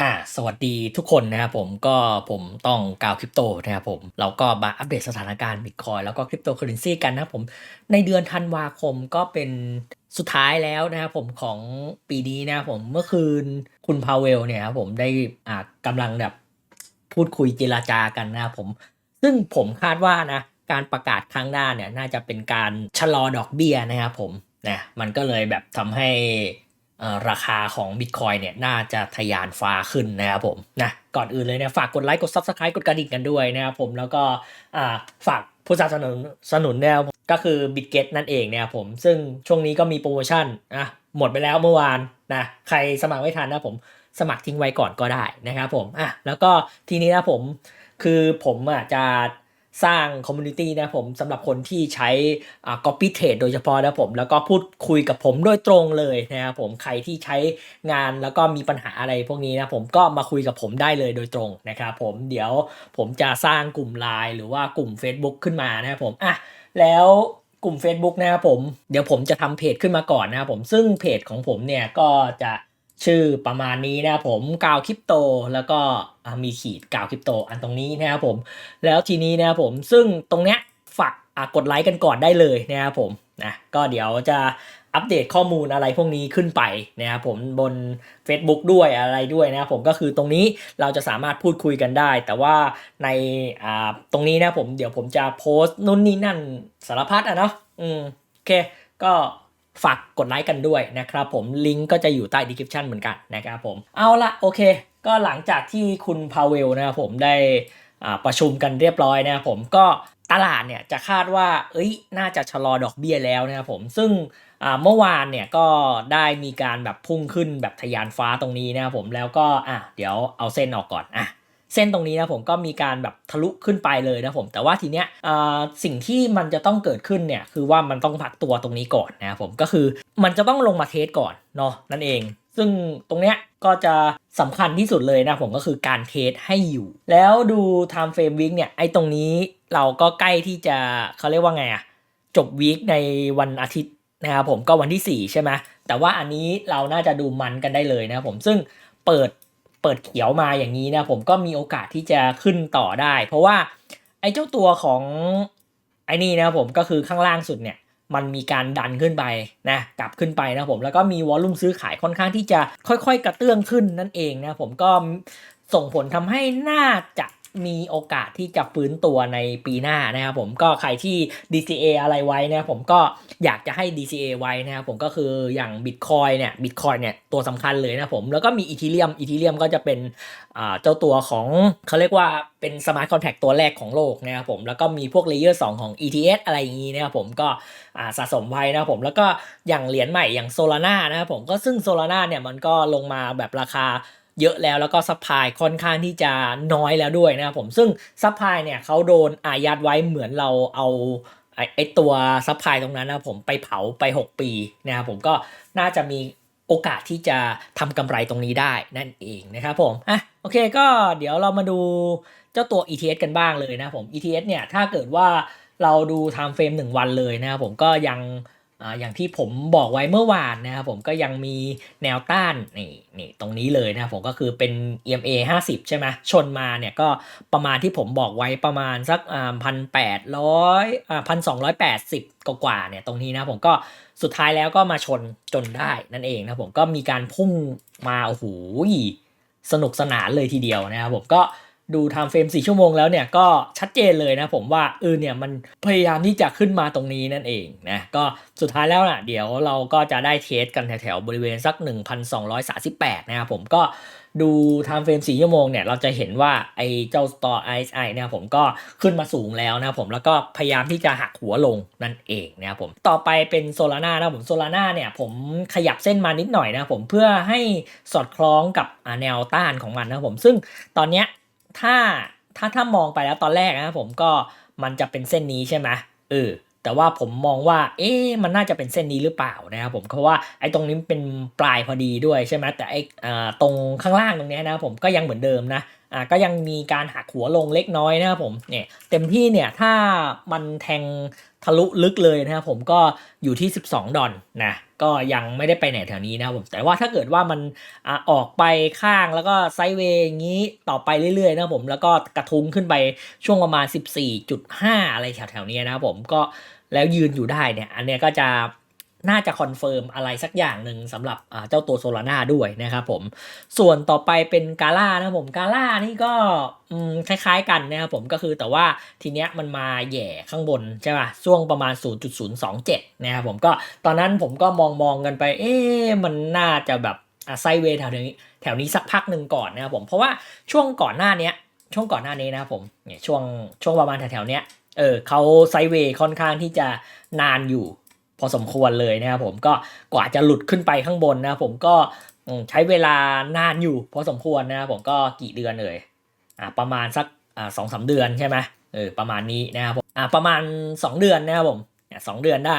อ่าสวัสดีทุกคนนะครับผมก็ผมต้องกาวคริปโตนะครับผมเราก็มาอัปเดตสถานการณ์บิตคอยแล้วก็คริปโตเคอเรนซีกันนะครับผมในเดือนธันวาคมก็เป็นสุดท้ายแล้วนะครับผมของปีนี้นะครับผมเมื่อคืนคุณพาเวลเนี่ยครับผมได้อ่ากำลังแบบพูดคุยเจรจากันนะครับผม ซึ่งผมคาดว่านะการประกาศครั้งหน้าเนี่ยน่าจะเป็นการชะลอดอกเบี้ยนะครับผมนะมันก็เลยแบบทำให้ ราคาของ Bitcoin เนี่ยน่าจะทะยานฟ้าขึ้นนะครับผมนะก่อนอื่นเลยเนี่ยฝากกดไลค์กด Subscribe กดกระดิ่งกันด้วยนะครับผมแล้วก็ฝากผู้สนับสนุนสนุนแนวก็คือ BitGet นั่นเองนะครับผมซึ่งช่วงนี้ก็มีโปรโมชั่นอะหมดไปแล้วเมื่อวานนะใครสมัครไม่ทันนะผมสมัครทิ้งไว้ก่อนก็ได้นะครับผมอะแล้วก็ทีนี้นะผมคือผมอะจะ สร้างคอมมูนิตี้นะผมสำหรับคนที่ใช้อ่า copy trade โดยเฉพาะนะผมแล้วก็พูดคุยกับผมโดยตรงเลยนะครับผมใครที่ใช้งานแล้วก็มีปัญหาอะไรพวกนี้นะผมก็มาคุยกับผมได้เลยโดยตรงนะครับผมเดี๋ยวผมจะสร้างกลุ่ม Line หรือว่ากลุ่ม Facebook ขึ้นมานะครับผมอะแล้วกลุ่ม Facebook นะครับผมเดี๋ยวผมจะทำเพจขึ้นมาก่อนนะครับผมซึ่งเพจของผมเนี่ยก็จะ ชื่อประมาณนี้นะครับผมกาวคริปโต แล้วก็มีขีดกาวคริปโตอันตรงนี้นะครับผม แล้วทีนี้นะครับผมซึ่งตรงเนี้ยฝากกดไลค์กันก่อนได้เลยนะครับผมนะก็เดี๋ยวจะอัปเดตข้อมูลอะไรพวกนี้ขึ้นไปนะครับผมบน Facebook ด้วยอะไรด้วยนะครับผมก็คือตรงนี้เราจะสามารถพูดคุยกันได้ แต่ว่าในอ่าตรงนี้นะผมเดี๋ยวผมจะโพสต์นู่นนี่นั่นสารพัดอะเนาะอืมโอเคก็ ฝากกดไลค์กันด้วยนะครับผมลิงก์ก็จะอยู่ใต้ description เหมือนกันนะครับผมเอาละโอเค ก็หลังจากที่คุณพาเวลนะครับผมได้อ่าประชุมกันเรียบร้อยนะครับผมก็ตลาดเนี่ยจะคาดว่าเอ้ยน่าจะชะลอดอกเบี้ยแล้วนะครับผมซึ่งอ่าเมื่อวานเนี่ยก็ได้มีการแบบพุ่งขึ้นแบบทะยานฟ้าตรงนี้นะครับผมแล้วก็อะเดี๋ยวเอาเส้นออกก่อนอะ เส้นตรงนี้นะผมก็มีการแบบทะลุขึ้นไปเลยนะผมแต่ว่าทีเนี้ยสิ่งที่มันจะต้องเกิดขึ้นเนี่ยคือว่ามันต้องพักตัวตรงนี้ก่อนนะผมก็คือมันจะต้องลงมาเทสก่อนเนาะนั่นเอง ซึ่งตรงเนี้ยก็จะสำคัญที่สุดเลยนะผมก็คือการเทสให้อยู่ แล้วดู time frame week เนี่ยไอ้ตรงนี้เราก็ใกล้ที่จะเขาเรียกว่าไงอะจบวีคในวันอาทิตย์นะครับผมก็วันที่ 4 ใช่ไหมแต่ว่าอันนี้เราน่าจะดูมันกันได้เลยนะครับผมซึ่งเปิด ปิดเขียวมาอย่างนี้นะผมก็มีโอกาสที่จะขึ้นต่อได้ เพราะว่าไอ้เจ้าตัวของไอ้นี่นะผมก็คือข้างล่างสุดเนี่ยมันมีการดันขึ้นไปนะกลับขึ้นไปนะผมแล้วก็มีวอลลุ่มซื้อขายค่อนข้างที่จะค่อยๆ กระเตื้องขึ้นนั่นเองนะผมก็ส่งผลทำให้น่าจะ มีโอกาสที่จะฟื้นตัวในปีหน้านะครับผมก็ใครที่ DCA อะไรไว้นะครับผมก็อยากจะให้ DCA ไว้นะครับผมก็คืออย่าง Bitcoin เนี่ย Bitcoin เนี่ยตัวสำคัญเลยนะผมแล้วก็มี Ethereum Ethereum ก็จะเป็นอ่าเจ้าตัวของเขาเรียกว่าเป็น Smart Contract ตัวแรกของโลกนะครับผมแล้วก็มีพวก Layer 2ของ ETH อะไรอย่างนี้นะครับผมก็อ่าสะสมไว้นะครับผมแล้วก็อย่างเหรียญใหม่อย่าง Solana นะครับผมก็ซึ่ง Solana เนี่ยมันก็ลงมาแบบราคา เยอะแล้วแล้วก็ซัพพลายค่อนข้างที่จะน้อยแล้วด้วยนะครับผมซึ่งซัพพลายเนี่ยเขาโดนอายัดไว้เหมือนเราเอาไอ้ตัวซัพพลายตรงนั้นนะผมไปเผาไป 6 ปีนะครับผมก็น่าจะมีโอกาสที่จะทำกำไรตรงนี้ได้นั่นเองนะครับผมอะโอเคก็เดี๋ยวเรามาดูเจ้าตัว ETH กันบ้างเลยนะผม ETH เนี่ยถ้าเกิดว่าเราดู time frame 1 วันเลยนะครับผมก็ยัง อ่าอย่างที่ผมบอกไว้เมื่อวานนะครับผมก็ยังมีแนวต้านนี่นี่ตรงนี้เลยนะผมก็คือเป็น EMA 50 ใช่ไหมชนมาเนี่ยก็ประมาณที่ผมบอกไว้ประมาณสักพันแปดร้อยพันสองร้อยแปดสิบกว่าเนี่ยตรงนี้นะผมก็สุดท้ายแล้วก็มาชนจนได้นั่นเองนะผมก็มีการพุ่งมาโอ้โหสนุกสนานเลยทีเดียวนะครับผมก็ ดูไทม์เฟรม4ชั่วโมงแล้วเนี่ยก็ชัดเจนเลยนะผมว่าเออเนี่ยมันพยายามที่จะขึ้นมาตรงนี้นั่นเองนะก็สุดท้ายแล้วนะเดี๋ยวเราก็จะได้เทสกันแถวๆบริเวณสัก 1,238 นะครับผมก็ดูไทม์เฟรม4ชั่วโมงเนี่ยเราจะเห็นว่าไอ้เจ้า Store RSI เนี่ยผมก็ขึ้นมาสูงแล้วนะผมแล้วก็พยายามที่จะหักหัวลงนั่นเองนะครับผมต่อไปเป็นโซลาร่านะผมโซลาร่าเนี่ยผมขยับเส้นมานิดหน่อยนะผมเพื่อให้สอดคล้องกับแนวต้านของมันนะผมซึ่งตอนเนี้ย ถ้าถ้าถ้ามองไปแล้วตอนแรกนะผมก็มันจะเป็นเส้นนี้ใช่ไหมเออแต่ว่าผมมองว่า เอ๊ะมันน่าจะเป็นเส้นนี้หรือเปล่านะครับผมเพราะว่าไอ้ตรงนี้เป็นปลายพอดีด้วยใช่ไหมแต่ไอ้อ่าตรงข้างล่างตรงเนี้ยนะผมก็ยังเหมือนเดิมนะอ่าก็ยังมีการหักหัวลงเล็กน้อยนะครับผมเนี่ยเต็มที่เนี่ยถ้ามันแทง ทะลุลึกเลยนะครับผมก็อยู่ที่ 12 ดอนนะก็ยังไม่ได้ไปไหนแถวนี้นะครับผมแต่ว่าถ้าเกิดว่ามันอออกไปข้างแล้วก็ไซด์เวย์อย่างนี้ต่อไปเรื่อยๆนะครับผมแล้วก็กระทุ้งขึ้นไปช่วงประมาณ 14.5 อะไรแถวๆนี้นะครับผมก็แล้วยืนอยู่ได้เนี่ยอันเนี้ยก็จะ น่าจะคอนเฟิร์มอะไรสักอย่างหนึ่งสำหรับเจ้าตัวโซลาร่าด้วยนะครับผม ส่วนต่อไปเป็นกาล่านะผมกาล่านี่ก็คล้ายๆกันนะครับผมก็คือแต่ว่าทีเนี้ยมันมาแย่ข้างบนใช่ป่ะช่วงประมาณ 0.027 นะครับผมก็ตอนนั้นผมก็มองมองๆกันไป เอ๊ะมันน่าจะแบบไซเวย์แถวนี้แถวนี้สักพักหนึ่งก่อนนะครับผมเพราะว่าช่วงก่อนหน้านี้ช่วงก่อนหน้านี้นะครับผมเนี่ยช่วงช่วงประมาณแถวๆเนี้ยเออเขาไซเวค่อนข้างที่จะนานอยู่ พอสมควรเลยนะครับผมก็กว่าจะหลุดขึ้นไปข้างบนนะผมก็ใช้เวลานานอยู่ พอสมควรนะครับผมก็กี่เดือนเลยอ่าประมาณสักอ่าสองสามเดือนใช่ไหมเออประมาณนี้นะครับผมอ่าประมาณ 2 เดือนนะครับผมสองเดือนได้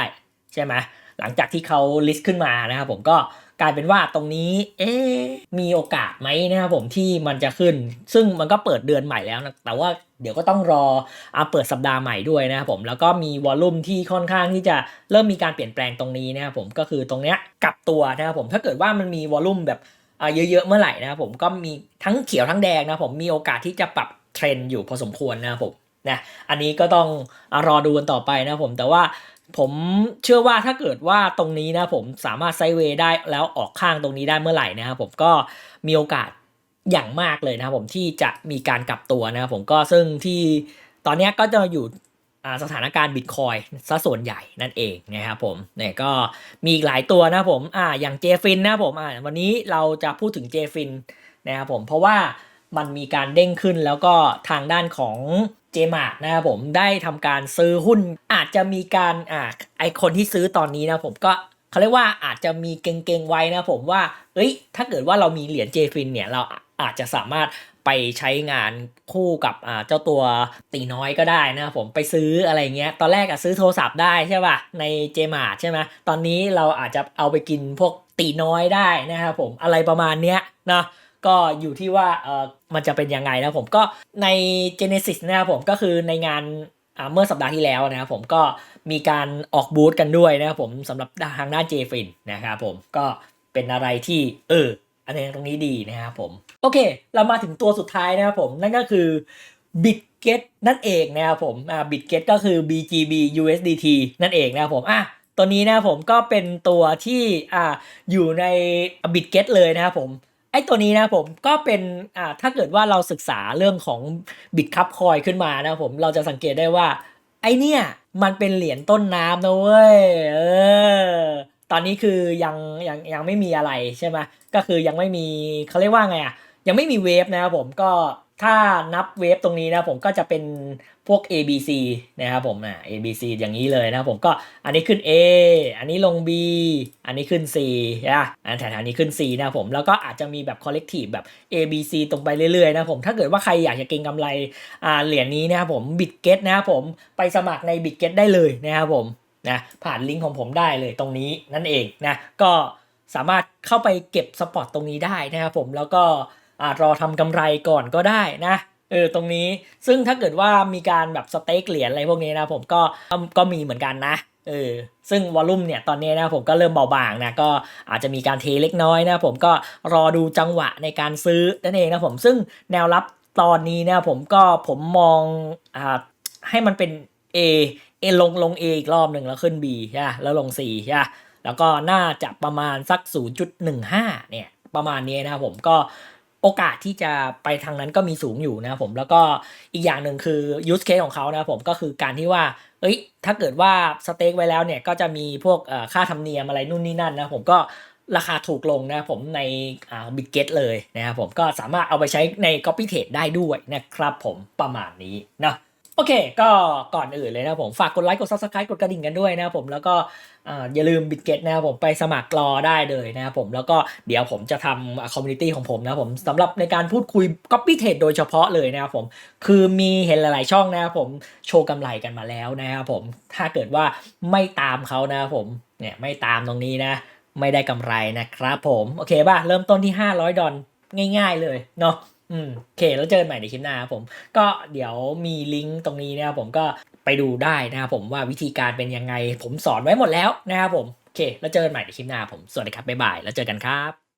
ใช่ไหมหลังจากที่เขาลิสต์ขึ้นมานะครับผมก็ กลายเป็นว่าตรงนี้ เอ๊มีโอกาสไหมนะครับผมที่มันจะขึ้น ซึ่งมันก็เปิดเดือนใหม่แล้วนะแต่ว่าเดี๋ยวก็ต้องรออเปิดสัปดาห์ใหม่ด้วยนะครับผมแล้วก็มีวอลลุ่มที่ค่อนข้างที่จะเริ่มมีการเปลี่ยนแปลงตรงนี้นะครับผมก็คือตรงเนี้ยกลับตัวนะครับผมถ้าเกิดว่ามันมีวอลลุ่มแบบเยอะๆเมื่อไหร่นะครับผมก็มีทั้งเขียวทั้งแดงนะครับผมมีโอกาสที่จะปรับเทรนด์อยู่พอสมควรนะครับผมนะอันนี้ก็ต้องอรอดูกันต่อไปนะครับผมแต่ว่า ผมเชื่อว่าถ้าเกิดว่าตรงนี้นะผมสามารถไซเวย์ได้แล้วออกข้างตรงนี้ได้เมื่อไหร่นะครับผมก็มีโอกาสอย่างมากเลยนะครับผมที่จะมีการกลับตัวนะครับผมก็ซึ่งที่ตอนนี้ก็จะอยู่สถานการณ์บิตคอยซะส่วนใหญ่นั่นเองนะครับผมเนี่ยก็มีอีกหลายตัวนะผมอ่าอย่างเจฟินนะผมอ่าวันนี้เราจะพูดถึงเจฟินนะครับผมเพราะว่ามันมีการเด้งขึ้นแล้วก็ทางด้านของ เจมาร์นะครับผมได้ทำการซื้อหุ้น อาจจะมีการอ่าไอคนที่ซื้อตอนนี้นะผมก็เขาเรียกว่าอาจจะมีเก่งๆไว้นะผมว่าเอ้ย ถ้าเกิดว่าเรามีเหรียญเจฟินเนี่ยเราอาจจะสามารถไปใช้งานคู่กับอ่าเจ้าตัวตีน้อยก็ได้นะผมไปซื้ออะไรเงี้ย ตอนแรกอะซื้อโทรศัพท์ได้ใช่ป่ะ ในเจมาร์ใช่ไหมตอนนี้เราอาจจะเอาไปกินพวกตีน้อยได้นะครับผมอะไรประมาณเนี้ยนะ ก็อยู่ที่ว่าเออมันจะเป็นยังไงนะผมก็ใน Genesis นะครับผมก็คือในงานเมื่อสัปดาห์ที่แล้วนะครับผมก็มีการออกบูธกันด้วยนะครับผมสำหรับทางด้านเจฟินนะครับผมก็เป็นอะไรที่เอออันนี้ตรงนี้ดีนะครับผม โอเค เรามาถึงตัวสุดท้ายนะครับผมนั่นก็คือ Bitget นั่นเองนะครับผมอ่า Bitget ก็คือ BGB USDT นั่นเองนะครับผมอะตัวนี้นะครับผมก็เป็นตัวที่อ่าอยู่ใน Bitget เลยนะครับผม ไอ้ตัวนี้นะผมก็เป็นอ่าถ้าเกิดว่าเราศึกษาเรื่องของบิตคัพคอยขึ้นมานะผมเราจะสังเกตได้ว่า ไอเนี่ยมันเป็นเหรียญต้นน้ำนะเว้ยเออตอนนี้คือยังยังยังไม่มีอะไรใช่ไหมก็คือยังไม่มีเขาเรียกว่าไงอะยังไม่มีเวฟนะครับผมก็ ถ้านับเวฟตรงนี้นะผมก็จะเป็นพวก A B C นะครับผมอะ A B C อย่างนี้เลยนะผมก็อันนี้ขึ้น A อันนี้ลง B อันนี้ขึ้น C นะอันแถวๆนี้ขึ้น C นะผมแล้วก็อาจจะมีแบบ collective แบบ A B C ตรงไปเรื่อยๆนะผมถ้าเกิดว่าใครอยากจะเก็งกำไรอ่าเหรียญนี้นะครับผมบิตเกตนะครับผมไปสมัครในบิตเกตได้เลยนะครับผมนะผ่านลิงก์ของผมได้เลยตรงนี้นั่นเองนะก็สามารถเข้าไปเก็บสปอตตรงนี้ได้นะครับผมแล้วก็ อ่ารอทำกำไรก่อนก็ได้นะเออตรงนี้ซึ่งถ้าเกิดว่ามีการแบบสเต็กเหรียญอะไรพวกนี้นะผมก็ก็มีเหมือนกันนะเออซึ่งวอลลุ่มเนี่ยตอนนี้นะผมก็เริ่มเบาบางนะก็อาจจะมีการเทเล็กน้อยนะผมก็รอดูจังหวะในการซื้อนั่นเองนะผมซึ่งแนวรับตอนนี้นะผมก็ผมมองอ่าให้มันเป็น A A ลงลง A อีกรอบหนึ่งแล้วขึ้น B ใช่แล้วลง C ใช่แล้วก็น่าจะประมาณสัก 0.15 เนี่ยประมาณนี้นะครับผมก็ โอกาสที่จะไปทางนั้นก็มีสูงอยู่นะผมแล้วก็อีกอย่างหนึ่งคือยูสเคสของเขานะผมก็คือการที่ว่าเอ้ยถ้าเกิดว่าสเต็กไว้แล้วเนี่ยก็จะมีพวกค่าธรรมเนียมอะไรนู่นนี่นั่นนะผมก็ราคาถูกลงนะผมในบิตเกตเลยนะครับผมก็สามารถเอาไปใช้ใน copy trade ได้ด้วยนะครับผมประมาณนี้นะ โอเค ก็ก่อนอื่นเลยนะผมฝากกดไลค์กด subscribe กดกระดิ่งกันด้วยนะครับผมแล้วก็อย่าลืมบิ g เกตนะครับผมไปสมัครรอได้เลยนะครับผมแล้วก็เดี๋ยวผมจะทำคอมมูนิตี้ของผมนะผมสำหรับในการพูดคุย copy trade โดยเฉพาะเลยนะครับผมคือมีเห็นหลาย ๆ ช่องนะครับผมโชว์กำไรกันมาแล้วนะครับผมถ้าเกิดว่าไม่ตามเขานะครับผมเนี่ยไม่ตามตรงนี้นะ ไม่ได้กำไรนะครับผมโอเคป่ะเริ่มต้นที่ 500 ดอลง่าย ๆ เลยเนาะ อืมโอเคแล้วเจอกันใหม่ในคลิปหน้าครับผม ก็เดี๋ยวมีลิงก์ตรงนี้นะครับผมก็ไปดูได้นะครับผมว่าวิธีการเป็นยังไง ผมสอนไว้หมดแล้วนะครับผมโอเค แล้วเจอกันใหม่ในคลิปหน้าผมสวัสดีครับบ๊ายบายแล้วเจอกันครับ